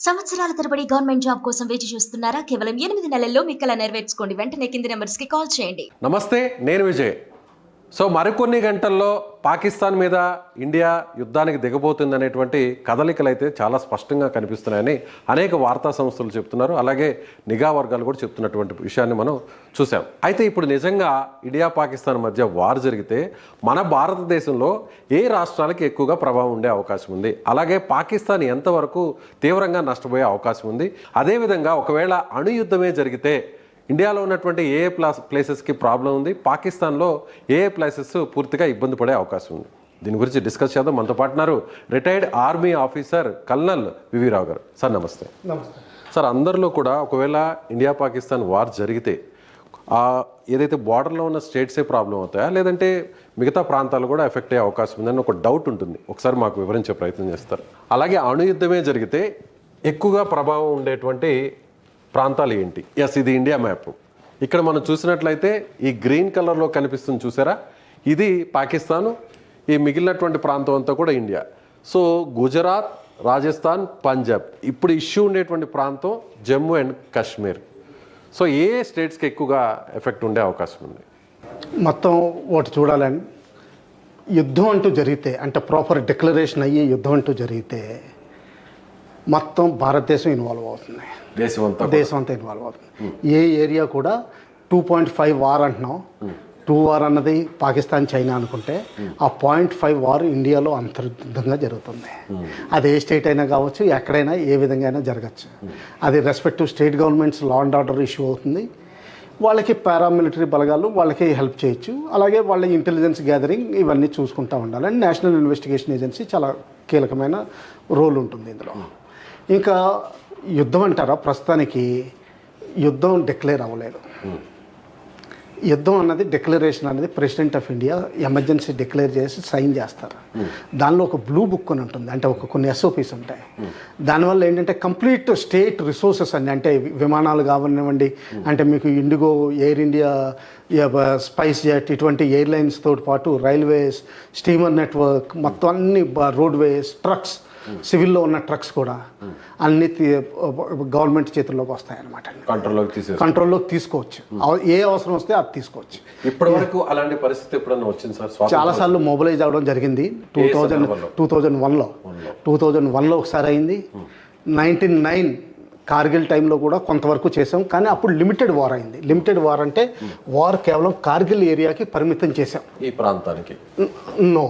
సంవత్సరాల తరబడి government job కోసం వేచి చూస్తున్నారా? కేవలం ఎనిమిది నెలల్లో మీ కళ నెరవేర్చుకోండి. వెంటనే కింది నెంబర్స్కి కాల్ చేయండి. నమస్తే నేను విజయ్. సో మరికొన్ని గంటల్లో పాకిస్తాన్ మీద ఇండియా యుద్ధానికి దిగబోతుంది అనేటువంటి కదలికలు అయితే చాలా స్పష్టంగా కనిపిస్తున్నాయని అనేక వార్తా సంస్థలు చెప్తున్నారు. అలాగే నిఘా వర్గాలు కూడా చెప్తున్నటువంటి విషయాన్ని మనం చూసాం అయితే ఇప్పుడు నిజంగా ఇండియా పాకిస్తాన్ మధ్య వార్ జరిగితే మన భారతదేశంలో ఏ రాష్ట్రాలకి ఎక్కువగా ప్రభావం ఉండే అవకాశం ఉంది? అలాగే పాకిస్తాన్ ఎంతవరకు తీవ్రంగా నష్టపోయే అవకాశం ఉంది? అదేవిధంగా ఒకవేళ అణు యుద్ధమే జరిగితే ఇండియాలో ఉన్నటువంటి ఏ ప్లాస్ ప్లేసెస్కి ప్రాబ్లం ఉంది? పాకిస్తాన్లో ఏ ప్లేసెస్ పూర్తిగా ఇబ్బంది పడే అవకాశం ఉంది? దీని గురించి డిస్కస్ చేద్దాం. మనతో పాటున్నారు retired army officer colonel V V Rao. Garu నమస్తే. నమస్తే. సార్ అందరిలో కూడా ఒకవేళ ఇండియా పాకిస్తాన్ వార్ జరిగితే ఏదైతే బార్డర్లో ఉన్న స్టేట్సే ప్రాబ్లం అవుతాయా? లేదంటే మిగతా ప్రాంతాలు కూడా ఎఫెక్ట్ అయ్యే అవకాశం ఉందని ఒక డౌట్ ఉంటుంది. ఒకసారి మాకు వివరించే ప్రయత్నం చేస్తారు. అలాగే అణు యుద్ధమే జరిగితే ఎక్కువగా ప్రభావం ఉండేటువంటి ప్రాంతాలు ఏంటి? ఎస్ ఇది ఇండియా మ్యాప్ ఇక్కడ మనం చూసినట్లయితే ఈ గ్రీన్ కలర్లో కనిపిస్తుంది చూసారా? ఇది పాకిస్తాను ఈ మిగిలినటువంటి ప్రాంతం అంతా కూడా ఇండియా సో గుజరాత్ రాజస్థాన్ పంజాబ్ ఇప్పుడు ఇష్యూ ఉండేటువంటి ప్రాంతం జమ్మూ అండ్ కాశ్మీర్ సో ఏ స్టేట్స్కి ఎక్కువగా ఎఫెక్ట్ ఉండే అవకాశం ఉంది? మొత్తం ఒకటి చూడాలండి. యుద్ధం అంటూ జరిగితే అంటే ప్రాపర్ డిక్లరేషన్ అయ్యి యుద్ధం అంటూ జరిగితే మొత్తం భారతదేశం ఇన్వాల్వ్ అవుతుంది. దేశం అంతా దేశం అంతా ఇన్వాల్వ్ అవుతుంది ఏ ఏరియా కూడా టూ పాయింట్ ఫైవ్ వార్ అంటున్నాం. టూ వార్ అన్నది పాకిస్తాన్ చైనా అనుకుంటే ఆ పాయింట్ ఫైవ్ వార్ ఇండియాలో అంతర్గతంగా జరుగుతుంది. అది ఏ స్టేట్ అయినా కావచ్చు ఎక్కడైనా ఏ విధంగా అయినా జరగచ్చు. అది respective state governments law and order issue అవుతుంది. వాళ్ళకి పారామిలిటరీ బలగాలు వాళ్ళకి హెల్ప్ చేయొచ్చు. అలాగే వాళ్ళ ఇంటెలిజెన్స్ గ్యాదరింగ్ ఇవన్నీ చూసుకుంటూ ఉండాలి. అండ్ నేషనల్ ఇన్వెస్టిగేషన్ ఏజెన్సీ చాలా కీలకమైన రోల్ ఉంటుంది ఇందులో. ఇంకా యుద్ధం అంటారా? ప్రస్తుతానికి యుద్ధం డిక్లేర్ అవ్వలేదు. యుద్ధం అన్నది డిక్లరేషన్ అనేది president of India emergency declare చేసి సైన్ చేస్తారు. దానిలో ఒక బ్లూ బుక్ అని ఉంటుంది. అంటే ఒక కొన్ని ఎస్ఓపీస్ ఉంటాయి. దానివల్ల ఏంటంటే కంప్లీట్ స్టేట్ రిసోర్సెస్ అండి. అంటే విమానాలు కావనివ్వండి అంటే మీకు IndiGo Air India SpiceJet ఇటువంటి ఎయిర్లైన్స్ తోటి పాటు రైల్వేస్ స్టీమర్ నెట్వర్క్ మొత్తం అన్ని రోడ్వేస్ ట్రక్స్ సివిల్లో ఉన్న ట్రక్స్ కూడా అన్ని గవర్నమెంట్ చేతుల్లోకి వస్తాయి అన్నమాట కంట్రోల్లోకి కంట్రోల్లోకి తీసుకోవచ్చు. ఏ అవసరం వస్తే అది తీసుకోవచ్చు. ఇప్పటి వరకు అలాంటి పరిస్థితి ఎప్పుడన్నా వచ్చింది సార్? చాలాసార్లు మొబిలైజ్ అవ్వడం జరిగింది. Two thousand? టూ థౌజండ్ వన్లో. టూ థౌజండ్ వన్లో ఒకసారి అయింది. నైన్టీన్ నైన్ కార్గిల్ టైంలో కూడా కొంతవరకు చేసాం కానీ అప్పుడు లిమిటెడ్ వార్ అయింది. లిమిటెడ్ వార్ అంటే వార్ కేవలం కార్గిల్ ఏరియాకి పరిమితం చేసాం ఈ ప్రాంతానికి? నో.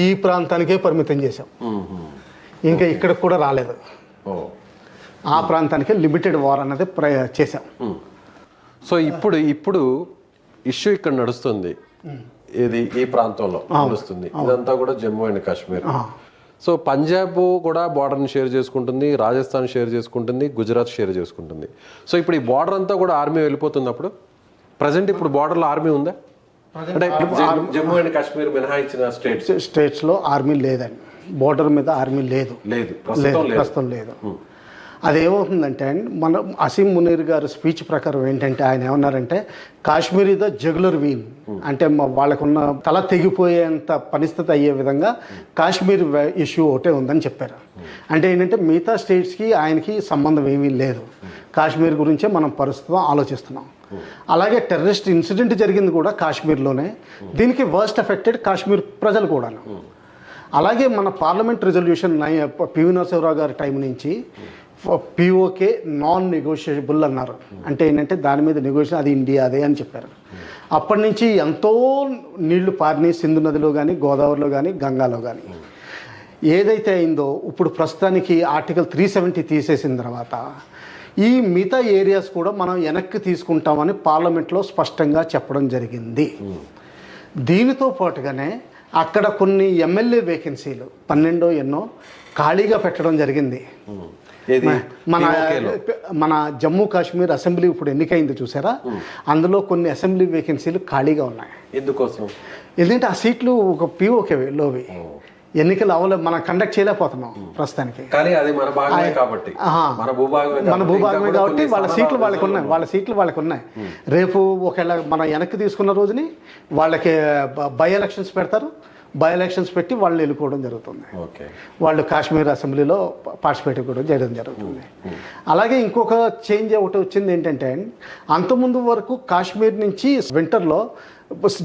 ఈ ప్రాంతానికే పరిమితం చేసాం ఇంకా ఇక్కడికి కూడా రాలేదు. ఓ. ఆ ప్రాంతానికే లిమిటెడ్ వార్ అన్నది ప్ర చేసాం సో ఇప్పుడు ఇప్పుడు ఇష్యూ ఇక్కడ నడుస్తుంది. ఇది ఈ ప్రాంతంలో నడుస్తుంది. ఇదంతా కూడా జమ్మూ అండ్ కాశ్మీర్. సో పంజాబ్ కూడా బార్డర్ని షేర్ చేసుకుంటుంది రాజస్థాన్ షేర్ చేసుకుంటుంది గుజరాత్ షేర్ చేసుకుంటుంది. సో ఇప్పుడు ఈ బార్డర్ అంతా కూడా ఆర్మీ వెళ్ళిపోతుంది అప్పుడు? ప్రజెంట్ ఇప్పుడు బార్డర్లో ఆర్మీ ఉందా? అంటే జమ్- జమ్మూ అండ్ కాశ్మీర్ మినహాయించిన స్టేట్స్. స్టేట్స్లో ఆర్మీ లేదండి. బోర్డర్ మీద ఆర్మీ లేదు. లేదు లేదు ప్రస్తుతం లేదు. అదేమవుతుందంటే అండి మన అసీం మునీర్ గారి స్పీచ్ ప్రకారం ఏంటంటే ఆయన ఏమన్నారంటే కాశ్మీర్ ద జగులర్ వీన్. అంటే మా- వాళ్ళకున్న తల తెగిపోయేంత పరిస్థితి అయ్యే విధంగా కాశ్మీర్ ఇష్యూ ఒకటే ఉందని చెప్పారు. అంటే ఏంటంటే మిగతా స్టేట్స్కి ఆయనకి సంబంధం ఏమీ లేదు. కాశ్మీర్ గురించే మనం ప్రస్తుతం ఆలోచిస్తున్నాం. అలాగే టెర్రరిస్ట్ ఇన్సిడెంట్ జరిగింది కూడా కాశ్మీర్లోనే. దీనికి వర్స్ట్ ఎఫెక్టెడ్ కాశ్మీర్ ప్రజలు కూడాను. అలాగే మన పార్లమెంట్ రిజల్యూషన్ పివి నరసింహరావు గారి టైం నుంచి పిఓకే నాన్ నెగోషియబుల్ అన్నారు. అంటే ఏంటంటే దాని మీద నెగోషియేషన్ అది ఇండియాదే అని చెప్పారు. అప్పటి నుంచి ఎంతో నీళ్ళు పారినాయి సింధు నదిలో కానీ గోదావరిలో కానీ గంగాలో కానీ ఏదైతే అయిందో ఇప్పుడు ప్రస్తుతానికి ఆర్టికల్ త్రీ సెవెంటీ తీసేసిన తర్వాత ఈ మిగతా ఏరియాస్ కూడా మనం వెనక్కి తీసుకుంటామని పార్లమెంట్లో స్పష్టంగా చెప్పడం జరిగింది. దీనితో పాటుగానే అక్కడ కొన్ని ఎమ్మెల్యే వేకెన్సీలు పన్నెండో ఎన్నో ఖాళీగా పెట్టడం జరిగింది. మన. మన జమ్మూ కాశ్మీర్ అసెంబ్లీ ఇప్పుడు ఎన్నికైంది చూసారా? అందులో కొన్ని అసెంబ్లీ వేకెన్సీలు ఖాళీగా ఉన్నాయి. ఎందుకోసం? ఎందుకంటే ఆ సీట్లు ఒక పీఓకే లోవి. ఎన్నికలు అవ్వలే మనం కండక్ట్ చేయలేకపోతున్నాం ప్రస్తుతానికి. కానీ అది మన భాగమే కాబట్టి. మన భూభాగమే మన కాబట్టి భూభాగమే కాబట్టి వాళ్ళ సీట్లు వాళ్ళకి ఉన్నాయి వాళ్ళ సీట్లు వాళ్ళకి ఉన్నాయి రేపు ఒకవేళ మన వెనక్కి తీసుకున్న రోజుని వాళ్ళకి బై ఎలక్షన్స్ పెడతారు. బై ఎలక్షన్స్ పెట్టి వాళ్ళు ఎన్నుకోవడం జరుగుతుంది. ఓకే. వాళ్ళు కాశ్మీర్ అసెంబ్లీలో పార్టిసిపేట్ కూడా చేయడం జరుగుతుంది. అలాగే ఇంకొక చేంజ్ ఒకటి వచ్చింది ఏంటంటే అంతకుముందు వరకు కాశ్మీర్ నుంచి వింటర్లో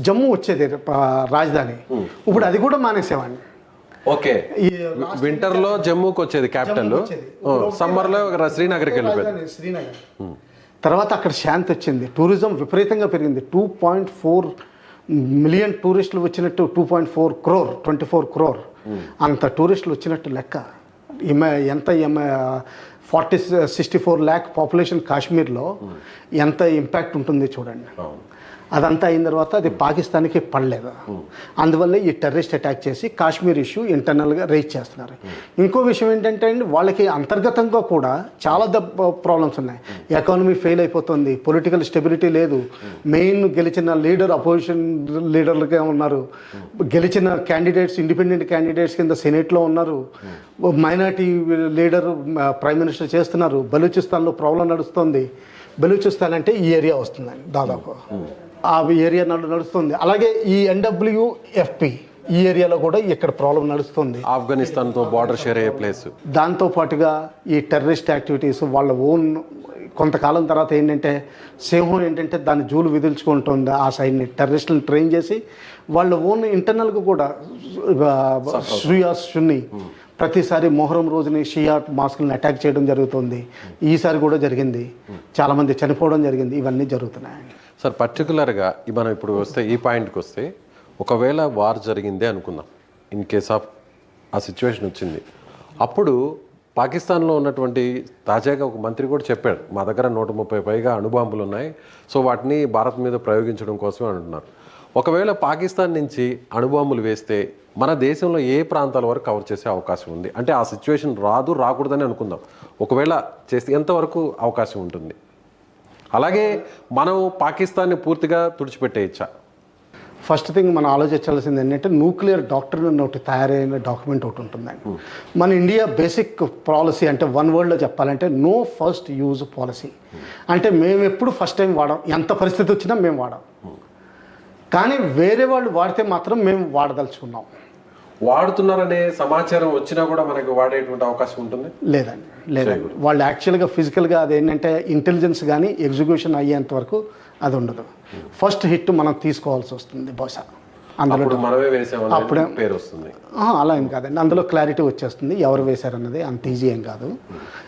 జమ్మూ వచ్చేది రాజధాని. ఇప్పుడు అది కూడా మానేసేవాడిని. ఓకే. వింటర్లో జమ్మూకి వచ్చేది క్యాపిటల్. సమ్మర్లో శ్రీనగర్కి వెళ్ళిపోయింది శ్రీనగర్. తర్వాత అక్కడ శాంతి వచ్చింది. టూరిజం విపరీతంగా పెరిగింది. టూ పాయింట్ ఫోర్ మిలియన్ టూరిస్టులు వచ్చినట్టు two point four crore twenty four crore. అంత టూరిస్టులు వచ్చినట్టు లెక్క. ఈమె ఎంత forty sixty four lakh population కాశ్మీర్లో ఎంత ఇంపాక్ట్ ఉంటుంది చూడండి. అదంతా అయిన తర్వాత అది పాకిస్తాన్కి పడలేదు. అందువల్ల ఈ టెర్రరిస్ట్ అటాక్ చేసి కాశ్మీర్ ఇష్యూ ఇంటర్నల్గా రేజ్ చేస్తున్నారు. ఇంకో విషయం ఏంటంటే అండి వాళ్ళకి అంతర్గతంగా కూడా చాలా దెబ్బ ప్రాబ్లమ్స్ ఉన్నాయి. ఎకానమీ ఫెయిల్ అయిపోతుంది పొలిటికల్ స్టెబిలిటీ లేదు. మెయిన్ గెలిచిన లీడర్ అపోజిషన్ లీడర్లుగా ఉన్నారు. గెలిచిన క్యాండిడేట్స్ ఇండిపెండెంట్ క్యాండిడేట్స్ కింద సెనేట్లో ఉన్నారు. మైనార్టీ లీడర్ ప్రైమ్ మినిస్టర్ చేస్తున్నారు. బలూచిస్తాన్లో ప్రాబ్లం నడుస్తుంది. బలూచిస్తాన్ అంటే ఈ ఏరియా వస్తుందండి దాదాపు. ఆ ఏరియా నడు నడుస్తుంది. అలాగే ఈ ఎన్డబ్ల్యూఎఫ్పి ఈ ఏరియాలో కూడా ఇక్కడ ప్రాబ్లం నడుస్తుంది. ఆఫ్ఘనిస్తాన్తో బార్డర్ షేర్ అయ్యే ప్లేస్ దాంతో పాటుగా ఈ టెర్రరిస్ట్ యాక్టివిటీస్ వాళ్ళ ఓన్ కొంతకాలం తర్వాత ఏంటంటే సింహం ఏంటంటే దాన్ని జూలు విదిల్చుకుంటుంది ఆ సైడ్ని టెర్రరిస్టులను ట్రైన్ చేసి వాళ్ళ ఓన్ ఇంటర్నల్గా కూడా షియా సున్ని ప్రతిసారి మొహరం రోజుని షియా మాస్కులను అటాక్ చేయడం జరుగుతుంది. ఈసారి కూడా జరిగింది. చాలామంది చనిపోవడం జరిగింది. ఇవన్నీ జరుగుతున్నాయండి. సార్ పర్టికులర్గా మనం ఇప్పుడు వస్తే ఈ పాయింట్కి వస్తే ఒకవేళ వార్ జరిగిందే అనుకుందాం ఇన్ కేస్ ఆఫ్ ఆ సిచ్యువేషన్ వచ్చింది. అప్పుడు పాకిస్తాన్లో ఉన్నటువంటి తాజాగా ఒక మంత్రి కూడా చెప్పాడు మా దగ్గర నూట ముప్పై పైగా అణుబాంబులు ఉన్నాయి సో వాటిని భారత్ మీద ప్రయోగించడం కోసమే అంటున్నారు. ఒకవేళ పాకిస్తాన్ నుంచి అణుబాంబులు వేస్తే మన దేశంలో ఏ ప్రాంతాల వరకు కవర్ చేసే అవకాశం ఉంది? అంటే ఆ సిచ్యువేషన్ రాదు రాకూడదని అనుకుందాం. ఒకవేళ చేస్తే ఎంతవరకు అవకాశం ఉంటుంది? అలాగే మనం పాకిస్తాన్ని పూర్తిగా తుడిచిపెట్టేయచ్చా? ఫస్ట్ థింగ్ మనం ఆలోచించాల్సింది ఏంటంటే న్యూక్లియర్ డాక్టర్ ఒకటి తయారైన డాక్యుమెంట్ ఒకటి ఉంటుందండి. మన ఇండియా బేసిక్ పాలసీ అంటే వన్ వర్డ్లో చెప్పాలంటే నో ఫస్ట్ యూజ్ పాలసీ అంటే మేము ఎప్పుడు ఫస్ట్ టైం వాడాం ఎంత పరిస్థితి వచ్చినా మేము వాడాం. కానీ వేరే వాళ్ళు వాడితే మాత్రం మేము వాడదలుచుకున్నాం. వాడుతున్నారనే సమాచారం వచ్చినా కూడా మనకి వాడేటువంటి అవకాశం ఉంటుంది? లేదండి లేదండి. వాళ్ళు యాక్చువల్గా ఫిజికల్గా అది ఏంటంటే ఇంటెలిజెన్స్ కానీ ఎగ్జిక్యూషన్ అయ్యేంత వరకు అది ఉండదు. ఫస్ట్ హిట్ మనం తీసుకోవాల్సి వస్తుంది బహుశా. అందులో అప్పుడు మనమే వేసామని అప్పుడే- పేరు వస్తుంది. అలా ఏం కాదండి. అందులో క్లారిటీ వచ్చేస్తుంది. ఎవరు వేశారన్నది అంత ఈజీ ఏం కాదు.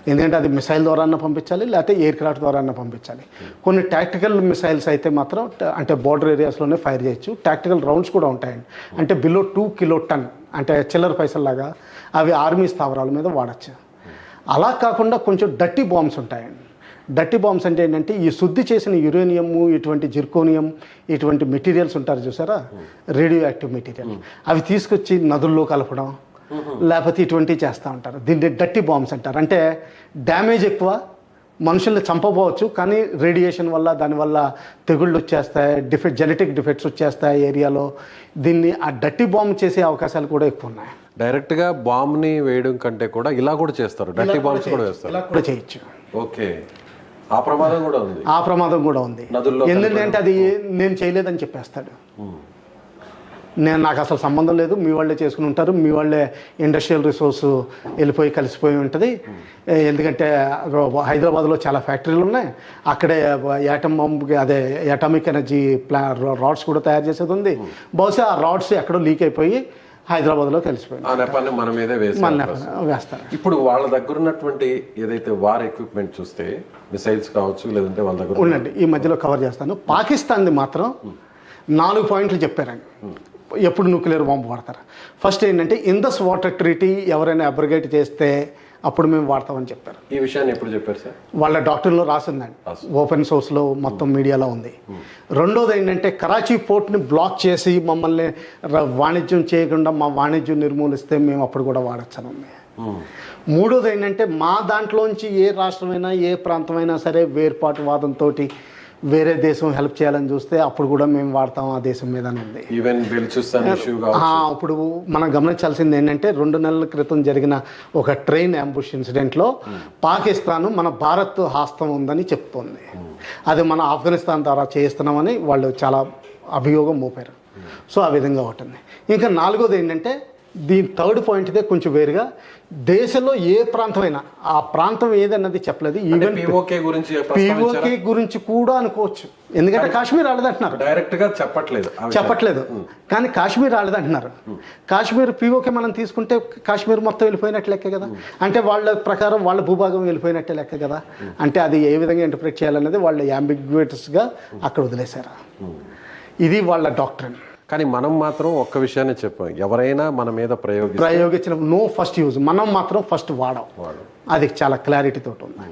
ఎందుకంటే అది మిసైల్ ద్వారా పంపించాలి లేకపోతే ఎయిర్ క్రాఫ్ట్ ద్వారా పంపించాలి. కొన్ని టాక్టికల్ మిసైల్స్ అయితే మాత్రం అంటే బోర్డర్ ఏరియాస్లోనే ఫైర్ చేయొచ్చు. టాక్టికల్ రౌండ్స్ కూడా ఉంటాయండి. అంటే బిలో టూ కిలో టన్ అంటే చిల్లర పైసల్లాగా అవి ఆర్మీ స్థావరాల మీద వాడచ్చు. అలా కాకుండా కొంచెం డట్టి బాంబ్స్ ఉంటాయండి. డట్టి బాంబ్స్ అంటే ఏంటంటే ఈ శుద్ధి చేసిన యురేనియము ఇటువంటి జిర్కోనియం ఇటువంటి మెటీరియల్స్ ఉంటారు చూసారా? రేడియో యాక్టివ్ మెటీరియల్ అవి తీసుకొచ్చి నదుల్లో కలపడం లేకపోతే ఇటువంటివి చేస్తూ ఉంటారు. దీన్ని డట్టి బాంబ్స్ అంటారు. అంటే డ్యామేజ్ ఎక్కువ మనుషుల్ని చంపబోవచ్చు కానీ రేడియేషన్ వల్ల దానివల్ల తెగుళ్ళు వచ్చేస్తాయి డిఫెక్ట్ జెనెటిక్ డిఫెక్ట్స్ వచ్చేస్తాయి ఏరియాలో. దీన్ని ఆ డట్టి బాంబ్ చేసే అవకాశాలు కూడా ఎక్కువ ఉన్నాయి. డైరెక్ట్గా బాంబ్ని వేయడం కంటే కూడా ఇలా కూడా చేస్తారు. డర్టీ బాంబ్స్ కూడా వేస్తారు. ఇలా కూడా చేయొచ్చు. ఓకే. ఆ ప్రమాదం కూడా ఉంది. ఆ ప్రమాదం కూడా ఉంది. ఎందుకంటే అది నేను చేయలేదని చెప్పేస్తాడు. నేను నాకు అసలు సంబంధం లేదు. మీ వాళ్ళే చేసుకుని ఉంటారు. మీ వాళ్ళే ఇండస్ట్రియల్ రిసోర్స్ వెళ్ళిపోయి కలిసిపోయి ఉంటుంది. ఎందుకంటే హైదరాబాద్లో చాలా ఫ్యాక్టరీలు ఉన్నాయి. అక్కడే యాటమ్ బాంబుకి అదే అటామిక్ ఎనర్జీ ప్లా రాడ్స్ కూడా తయారు చేసేది ఉంది. బహుశా ఆ రాడ్స్ ఎక్కడో లీక్ అయిపోయి హైదరాబాద్లో కలిసిపోయింది. ఆ నెపాన్ని మన మీదే మన వేస్తారు. ఇప్పుడు వాళ్ళ దగ్గర ఉన్నటువంటి ఏదైతే వార్ ఎక్విప్మెంట్ చూస్తే మిసైల్స్ కావచ్చు లేదంటే వాళ్ళ దగ్గర ఉండండి ఈ మధ్యలో కవర్ చేస్తాను. పాకిస్తాన్ది మాత్రం నాలుగు పాయింట్లు చెప్పారండి. ఎప్పుడు న్యూక్లియర్ బాంబు వాడతారు. ఫస్ట్ ఏంటంటే ఇందస్ వాటర్ ట్రీటీ ఎవరైనా అబ్రిగేట్ చేస్తే అప్పుడు మేము వాడతామని చెప్పారు. ఈ విషయాన్ని ఎప్పుడు చెప్పారు సార్? వాళ్ళ డాక్టర్లో రాసిందండి. ఓపెన్ సోర్స్లో మొత్తం మీడియాలో ఉంది. రెండోది ఏంటంటే కరాచీ పోర్ట్ని బ్లాక్ చేసి మమ్మల్ని వాణిజ్యం చేయకుండా మా వాణిజ్యం నిర్మూలిస్తే మేము అప్పుడు కూడా వాడచ్చని ఉంది మూడోది ఏంటంటే మా దాంట్లోంచి ఏ రాష్ట్రమైనా ఏ ప్రాంతమైనా సరే వేర్పాటు వాదంతో వేరే దేశం హెల్ప్ చేయాలని చూస్తే అప్పుడు కూడా మేము వాడతాం ఆ దేశం మీద ఉంది. ఈవెన్ ఇప్పుడు మనం గమనించాల్సింది ఏంటంటే రెండు నెలల క్రితం జరిగిన ఒక ట్రైన్ అంబుష్ ఇన్సిడెంట్లో పాకిస్తాన్ మన భారత్ హస్తం ఉందని చెప్తోంది. అది మన ఆఫ్ఘనిస్తాన్ ద్వారా చేయిస్తున్నామని వాళ్ళు చాలా అభియోగం మోపారు. సో ఆ విధంగా ఉంటుంది ఇంకా నాలుగోది ఏంటంటే దీని థర్డ్ పాయింట్ ఇదే కొంచెం వేరుగా దేశంలో ఏ ప్రాంతమైనా ఆ ప్రాంతం ఏదన్నది చెప్పలేదు ఈవెన్ పిఓకే గురించి? పీఓకే గురించి కూడా అనుకోవచ్చు. ఎందుకంటే కాశ్మీర్ రాలేదంటున్నారు. డైరెక్ట్గా చెప్పట్లేదు. చెప్పట్లేదు కానీ కాశ్మీర్ రాలేదంటున్నారు. కాశ్మీర్ పీఓకే మనం తీసుకుంటే కాశ్మీర్ మొత్తం వెళ్ళిపోయినట్టు లెక్క కదా? అంటే వాళ్ళ ప్రకారం వాళ్ళ భూభాగం వెళ్ళిపోయినట్టే లెక్క కదా? అంటే అది ఏ విధంగా ఇంటర్ప్రిట్ చేయాలనేది వాళ్ళు యాంబిగ్యూటస్గా అక్కడ వదిలేశారు. ఇది వాళ్ళ డాక్టరీన్ కానీ మనం మాత్రం ఒక్క విషయాన్ని చెప్పాం. ఎవరైనా మన మీద ప్రయోగి ప్రయోగించిన నో ఫస్ట్ యూజ్ మనం మాత్రం ఫస్ట్ వాడం. అది చాలా క్లారిటీ తోటి ఉంది.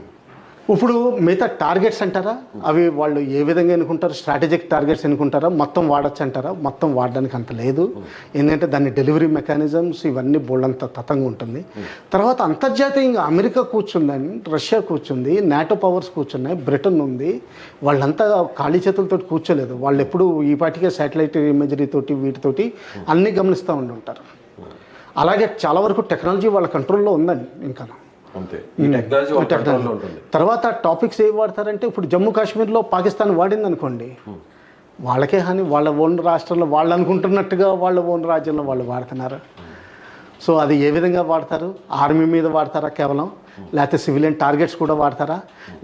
ఇప్పుడు మిగతా టార్గెట్స్ అంటారా? అవి వాళ్ళు ఏ విధంగా ఎన్నుకుంటారు? స్ట్రాటజిక్ టార్గెట్స్ ఎన్నుకుంటారా? మొత్తం వాడచ్చు అంటారా? మొత్తం వాడడానికి అంత లేదు. ఎందుకంటే దాని డెలివరీ మెకానిజమ్స్ ఇవన్నీ బోల్డంత తతంగా ఉంటుంది. తర్వాత అంతర్జాతీయంగా అమెరికా కూర్చుందని రష్యా కూర్చుంది నాటో పవర్స్ కూర్చున్నాయి బ్రిటన్ ఉంది. వాళ్ళంతా ఖాళీ చేతులతో కూర్చోలేదు. వాళ్ళు ఎప్పుడు ఈ పాటికే శాటిలైట్ ఇమేజరీ తోటి వీటితోటి అన్నీ గమనిస్తూ ఉండి ఉంటారు అలాగే చాలా వరకు టెక్నాలజీ వాళ్ళ కంట్రోల్లో ఉందండి ఇంకా అంతే. ఈ టెక్నాలజీ తర్వాత టాపిక్స్ ఏవి వాడతారంటే ఇప్పుడు జమ్మూ కాశ్మీర్లో పాకిస్తాన్ వాడింది అనుకోండి వాళ్ళకే హాని వాళ్ళ ఓన్ రాష్ట్రంలో వాళ్ళు అనుకుంటున్నట్టుగా వాళ్ళ ఓన్ రాజ్యంలో వాళ్ళు వాడుతున్నారు. సో అది ఏ విధంగా వాడతారు? ఆర్మీ మీద వాడతారా కేవలం? లేకపోతే సివిలియన్ టార్గెట్స్ కూడా వాడతారా?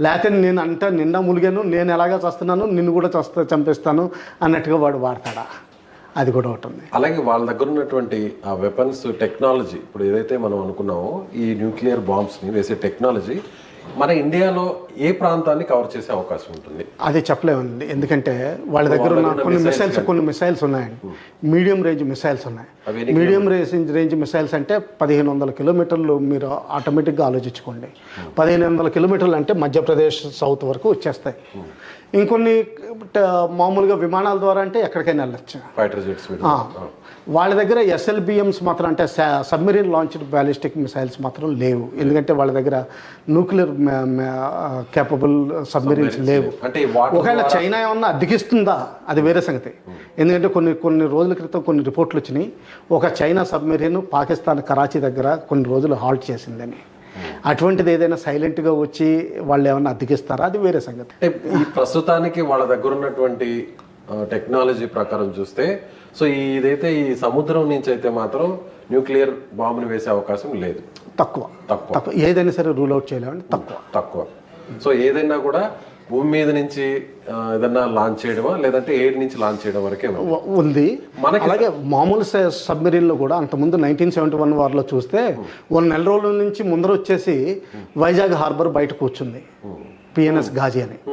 లేకపోతే నేను అంటే నిండా ములిగాను నేను ఎలాగా చస్తున్నాను నిన్ను కూడా చస్తా చంపేస్తాను అన్నట్టుగా వాడు వాడతాడా? అది కూడా ఒకటి ఉంది. అలాగే వాళ్ళ దగ్గర ఉన్నటువంటి ఆ వెపన్స్ టెక్నాలజీ ఇప్పుడు ఏదైతే మనం అనుకున్నామో ఈ న్యూక్లియర్ బాంబ్స్ని వేసే టెక్నాలజీ మన ఇండియాలో ఏ ప్రాంతాన్ని కవర్ చేసే అవకాశం ఉంటుంది? అది చెప్పలేమండి. ఎందుకంటే వాళ్ళ దగ్గర ఉన్న కొన్ని మిసైల్స్ కొన్ని మిసైల్స్ ఉన్నాయండి. మీడియం రేంజ్ మిసైల్స్ ఉన్నాయి. మీడియం రేంజ్ రేంజ్ మిసైల్స్ అంటే పదిహేను వందల కిలోమీటర్లు మీరు ఆటోమేటిక్గా ఆలోచించుకోండి. పదిహేను వందల కిలోమీటర్లు అంటే మధ్యప్రదేశ్ సౌత్ వరకు వచ్చేస్తాయి. ఇంకొన్ని మామూలుగా విమానాల ద్వారా అంటే ఎక్కడికైనా వెళ్ళచ్చు. ఫైటర్ జెట్స్ వాళ్ళ దగ్గర ఎస్ఎల్బిఎంస్ మాత్రం అంటే సబ్మెరీన్ లాంచ్డ్ బ్యాలిస్టిక్ మిసైల్స్ మాత్రం లేవు. ఎందుకంటే వాళ్ళ దగ్గర న్యూక్లియర్ కేపబుల్ సబ్మెరీన్స్ లేవు. ఒకవేళ చైనా ఏమన్నా అద్దెకిస్తుందా అది వేరే సంగతి. ఎందుకంటే కొన్ని కొన్ని రోజుల క్రితం కొన్ని రిపోర్ట్లు వచ్చినాయి. ఒక చైనా సబ్మెరీన్ పాకిస్తాన్ కరాచీ దగ్గర కొన్ని రోజులు హాల్ట్ చేసిందని. అటువంటిది ఏదైనా సైలెంట్గా వచ్చి వాళ్ళు ఏమన్నా అద్దెకిస్తారా అది వేరే సంగతి. ఈ ప్రస్తుతానికి వాళ్ళ దగ్గర ఉన్నటువంటి టెక్నాలజీ ప్రకారం చూస్తే సో ఇదైతే ఈ సముద్రం నుంచి అయితే మాత్రం న్యూక్లియర్ బాంబుని వేసే అవకాశం లేదు. తక్కువ. తక్కువ. తక్కువ. ఏదైనా సరే రూల్ అవుట్ చేయలేమండి. తక్కువ. తక్కువ. సో ఏదైనా కూడా భూమి మీద నుంచి ఏదన్నా లాంచ్ చేయడమా? లేదంటే ఎయిర్ నుంచి లాంచ్ చేయడం వరకే ఉంది. మనకి- అలాగే మామూలు సబ్మెరీన్లో కూడా అంతకుముందు నైన్టీన్ సెవెంటీ వన్ వార్లో చూస్తే ఒక నెల రోజుల నుంచి ముందర వచ్చేసి వైజాగ్ హార్బర్ బయట కూర్చుంది. పిఎన్ఎస్ గాజీ అని.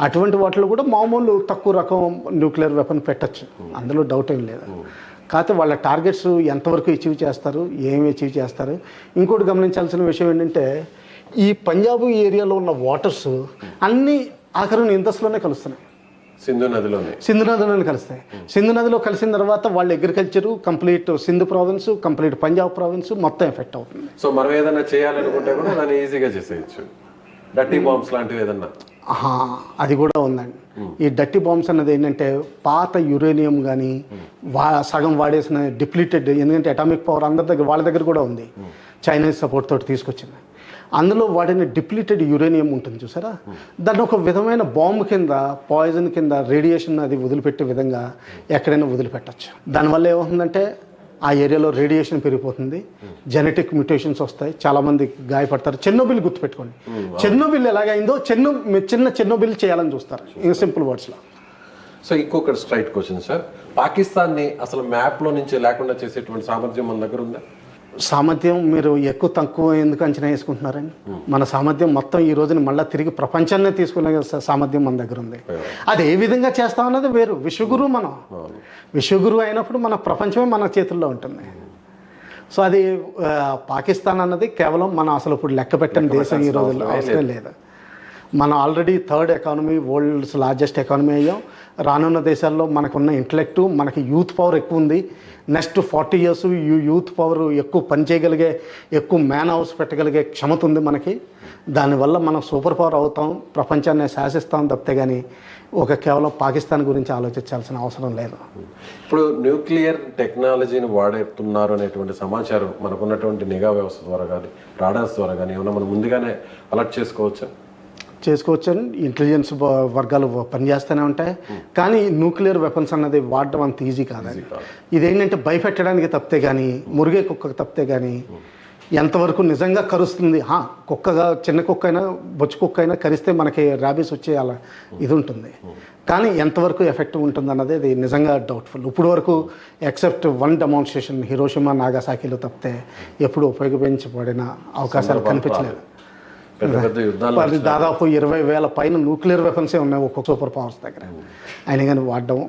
అటువంటి వాటిలో కూడా మామూలు తక్కువ రకం న్యూక్లియర్ వెపన్ పెట్టచ్చు. అందులో డౌట్ ఏం లేదు. కాకపోతే వాళ్ళ టార్గెట్స్ ఎంతవరకు అచీవ్ చేస్తారు ఏమి అచీవ్ చేస్తారు? ఇంకోటి గమనించాల్సిన విషయం ఏంటంటే ఈ పంజాబ్ ఏరియాలో ఉన్న వాటర్స్ అన్నీ ఆఖరుని ఇంతస్లోనే కలుస్తున్నాయి. సింధు నదిలోనే. సింధు నదిలోనే కలుస్తాయి. సింధు నదిలో కలిసిన తర్వాత వాళ్ళ agriculture complete Sindh province complete Punjab province మొత్తం ఎఫెక్ట్ అవుతుంది. సో మనం ఏదైనా చేయాలనుకుంటే కూడా దాన్ని ఈజీగా చేసేయచ్చు. డర్టీ బాంబ్స్ లాంటివి ఏదన్నా? అది కూడా ఉందండి. ఈ డట్టి బాంబ్స్ అన్నది ఏంటంటే పాత యురేనియం కానీ వా సగం వాడేసిన డిప్లీటెడ్ ఎందుకంటే అటామిక్ పవర్ అందరి దగ్గర వాళ్ళ దగ్గర కూడా ఉంది. చైనీస్ సపోర్ట్ తోటి తీసుకొచ్చింది. అందులో వాడిన డిప్లీటెడ్ యురేనియం ఉంటుంది చూసారా? దాన్ని ఒక విధమైన బాంబు కింద పాయిజన్ కింద రేడియేషన్ అది వదిలిపెట్టే విధంగా ఎక్కడైనా వదిలిపెట్టచ్చు. దానివల్ల ఏమవుతుందంటే ఆ ఏరియాలో రేడియేషన్ పెరిగిపోతుంది జెనెటిక్ మ్యూటేషన్స్ వస్తాయి చాలామంది గాయపడతారు. చెన్నోబిల్ గుర్తుపెట్టుకోండి. చెన్నోబిల్ ఎలాగైందో చెన్నో చిన్న చెన్నోబిల్ చేయాలని చూస్తారు ఇన్ సింపుల్ వర్డ్స్లో సో ఇంకొకటి స్ట్రైట్ క్వశ్చన్ సార్ పాకిస్తాన్ని అసలు మ్యాప్లో నుంచి లేకుండా చేసేటువంటి సామర్థ్యం మన దగ్గర ఉందా? సామర్థ్యం మీరు ఎక్కువ తక్కువ ఎందుకు అంచనా వేసుకుంటున్నారండి? మన సామర్థ్యం మొత్తం ఈ రోజున మళ్ళీ తిరిగి ప్రపంచాన్నే తీసుకునే సామర్థ్యం మన దగ్గర ఉంది. అది ఏ విధంగా చేస్తామన్నది వేరు. విశ్వగురు మనం. విశ్వగురు అయినప్పుడు మన ప్రపంచమే మన చేతుల్లో ఉంటుంది. సో అది పాకిస్తాన్ అన్నది కేవలం మనం అసలు ఇప్పుడు లెక్క పెట్టని దేశం ఈ రోజుల్లో అవసరం లేదు. మనం already third economy world's largest economy అయ్యాం. రానున్న దేశాల్లో మనకున్న ఇంటలెక్టు మనకి యూత్ పవర్ ఎక్కువ ఉంది. Next forty years you youth power ఎక్కువ పనిచేయగలిగే ఎక్కువ మ్యాన్ హౌస్ పెట్టగలిగే క్షమత ఉంది మనకి. దానివల్ల మనం సూపర్ పవర్ అవుతాం ప్రపంచాన్ని శాసిస్తాం తప్పితే కానీ ఒక కేవలం పాకిస్తాన్ గురించి ఆలోచించాల్సిన అవసరం లేదు. ఇప్పుడు న్యూక్లియర్ టెక్నాలజీని వాడేస్తున్నారు అనేటువంటి సమాచారం మనకున్నటువంటి నిఘా వ్యవస్థ ద్వారా కానీ రాడార్స్ ద్వారా కానీ ఏమైనా మనం ముందుగానే అలర్ట్ చేసుకోవచ్చా? చేసుకోవచ్చని ఇంటెలిజెన్స్ వర్గాలు పనిచేస్తూనే ఉంటాయి. కానీ న్యూక్లియర్ వెపన్స్ అన్నది వాడడం అంత ఈజీ కాదండి. ఇదేంటంటే భయపెట్టడానికి తప్పితే కానీ మురిగే కుక్కకు తప్పితే కానీ ఎంతవరకు నిజంగా కరుస్తుంది? కుక్కగా చిన్న కుక్క అయినా బొచ్చు కుక్క అయినా కరిస్తే మనకి ర్యాబీస్ వచ్చే అలా ఇది ఉంటుంది. కానీ ఎంతవరకు ఎఫెక్ట్ ఉంటుంది అన్నది ఇది నిజంగా డౌట్ఫుల్ ఇప్పుడు వరకు ఎక్సెప్ట్ వన్ డెమాన్స్ట్రేషన్ హిరోషిమా నాగాసాకిలో తప్పితే ఎప్పుడు ఉపయోగించబడిన అవకాశాలు కనిపించలేదు. పెద్ద పెద్ద యుద్ధాలు అది దాదాపు ఇరవై వేల పైన న్యూక్లియర్ వెపన్సే ఉన్నాయి ఒక్కొక్క సూపర్ పవర్స్ దగ్గర. అయినా కానీ వాడడం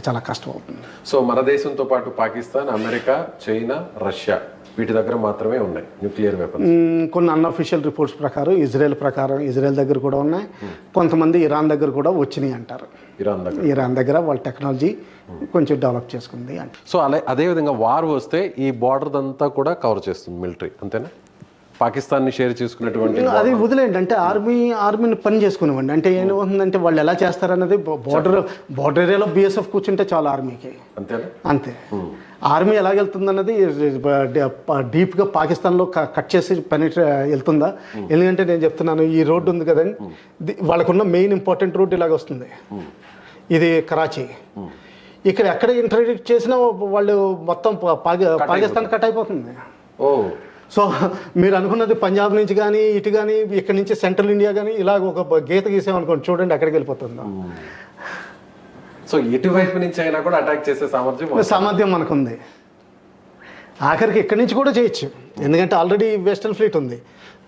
చాలా కష్టం అవుతుంది సో మన దేశంతో పాటు పాకిస్తాన్ అమెరికా చైనా రష్యా వీటి దగ్గర మాత్రమే ఉన్నాయి న్యూక్లియర్ వెపన్స్. మ్మ్, కొన్ని అన్అఫీషియల్ రిపోర్ట్స్ ప్రకారం ఇజ్రాయెల్ ప్రకారం ఇజ్రాయెల్ దగ్గర కూడా ఉన్నాయి. కొంతమంది ఇరాన్ దగ్గర కూడా వచ్చినాయి అంటారు. ఇరాన్ దగ్గర. ఇరాన్ దగ్గర వాళ్ళ టెక్నాలజీ కొంచెం డెవలప్ చేసుకుంది అంటే సో అలా అదేవిధంగా వార్ వస్తే ఈ బార్డర్ అంతా కూడా కవర్ చేస్తుంది మిలిటరీ అంతేనా? పాకిస్తాన్ని షేర్ చేసుకున్నటువంటి అది వదిలేండి అంటే ఆర్మీ ఆర్మీని పని చేసుకునివ్వండి. అంటే ఏమవుతుందంటే వాళ్ళు ఎలా చేస్తారన్నది బార్డర్ బార్డర్ ఏరియాలో బీఎస్ఎఫ్ కూర్చుంటే చాలా ఆర్మీకి అంతేనా? అంతే. ఆర్మీ ఎలా వెళ్తుందన్నది డీప్గా పాకిస్తాన్లో కట్ చేసి పని వెళ్తుందా? ఎందుకంటే నేను చెప్తున్నాను ఈ రోడ్డు ఉంది కదండి. వాళ్ళకున్న మెయిన్ ఇంపార్టెంట్ రూట్ ఇలాగ వస్తుంది. ఇది కరాచీ ఇక్కడ ఎక్కడ ఇంటర్వ్యూ చేసినా వాళ్ళు మొత్తం పాకిస్తాన్ కట్ అయిపోతుంది. ఓ. సో మీరు అనుకున్నది పంజాబ్ నుంచి కానీ ఇటు కానీ ఇక్కడ నుంచి సెంట్రల్ ఇండియా కానీ ఇలాగ ఒక గీత గీసామనుకోండి చూడండి ఎక్కడికి వెళ్ళిపోతుందో సో ఎటువైపు నుంచి అయినా కూడా అటాక్ చేసే సామర్థ్యం. సామర్థ్యం మనకుంది ఆఖరికి ఇక్కడి నుంచి కూడా చేయొచ్చు ఎందుకంటే ఆల్రెడీ వెస్టర్న్ ఫ్లీట్ ఉంది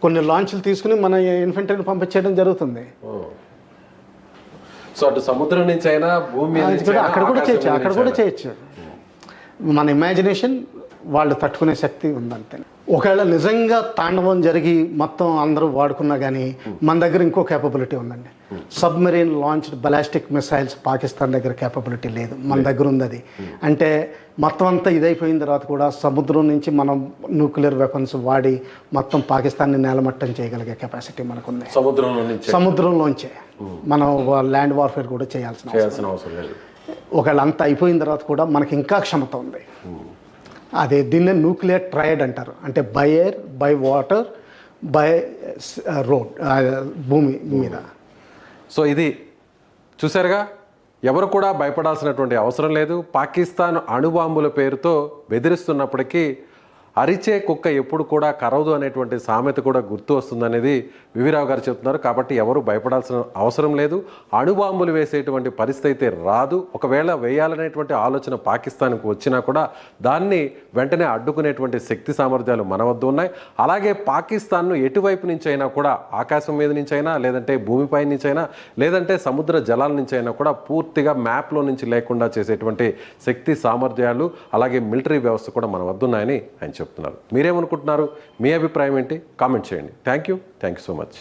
కొన్ని లాంచ్లు తీసుకుని మన ఇన్ఫెంటరీని పంపించేయడం జరుగుతుంది. సో అటు సముద్రం నుంచి అయినా భూమి అక్కడ కూడా చేయొచ్చు అక్కడ కూడా. చేయొచ్చు మన ఇమాజినేషన్ వాళ్ళు తట్టుకునే శక్తి ఉందంతే. ఒకవేళ నిజంగా తాండవం జరిగి మొత్తం అందరూ వాడుకున్నా కానీ మన దగ్గర ఇంకో కేపబిలిటీ ఉందండి. Submarine launched ballistic missiles Pakistan దగ్గర కేపబిలిటీ లేదు. మన దగ్గర ఉంది అది. అంటే మొత్తం అంతా ఇదైపోయిన తర్వాత కూడా సముద్రం నుంచి మనం న్యూక్లియర్ వెపన్స్ వాడి మొత్తం పాకిస్తాన్ని నేలమట్టం చేయగలిగే కెపాసిటీ మనకుంది. సముద్రంలో సముద్రంలోంచే. మనం ల్యాండ్ వార్ఫేర్ కూడా చేయాల్సిన అవసరం ఒకవేళ అంత అయిపోయిన తర్వాత కూడా మనకి ఇంకా క్షమత ఉంది. అదే దీన్నే న్యూక్లియర్ ట్రయడ్ అంటారు. అంటే by air by water by road భూమి మీద. సో ఇది చూసారుగా? ఎవరు కూడా భయపడాల్సినటువంటి అవసరం లేదు. పాకిస్తాన్ అణుబాంబుల పేరుతో బెదిరిస్తున్నప్పటికీ అరిచే కుక్క ఎప్పుడు కూడా కరవదు అనేటువంటి సామెత కూడా గుర్తు వస్తుందనేది వివిరావు గారు చెప్తున్నారు. కాబట్టి ఎవరు భయపడాల్సిన అవసరం లేదు. అణుబాంబులు వేసేటువంటి పరిస్థితి అయితే రాదు. ఒకవేళ వేయాలనేటువంటి ఆలోచన పాకిస్తాన్కు వచ్చినా కూడా దాన్ని వెంటనే అడ్డుకునేటువంటి శక్తి సామర్థ్యాలు మన వద్ద ఉన్నాయి. అలాగే పాకిస్తాన్ను ఎటువైపు నుంచి అయినా కూడా ఆకాశం మీద నుంచి అయినా లేదంటే భూమిపై నుంచి అయినా లేదంటే సముద్ర జలాల నుంచి అయినా కూడా పూర్తిగా మ్యాప్లో నుంచి లేకుండా చేసేటువంటి శక్తి సామర్థ్యాలు అలాగే మిలిటరీ వ్యవస్థ కూడా మన వద్ద ఉన్నాయని ఆయన చెప్తున్నారు. మీరేమనుకుంటున్నారు? మీ అభిప్రాయం ఏంటి? కామెంట్ చేయండి. Thank you thank you so much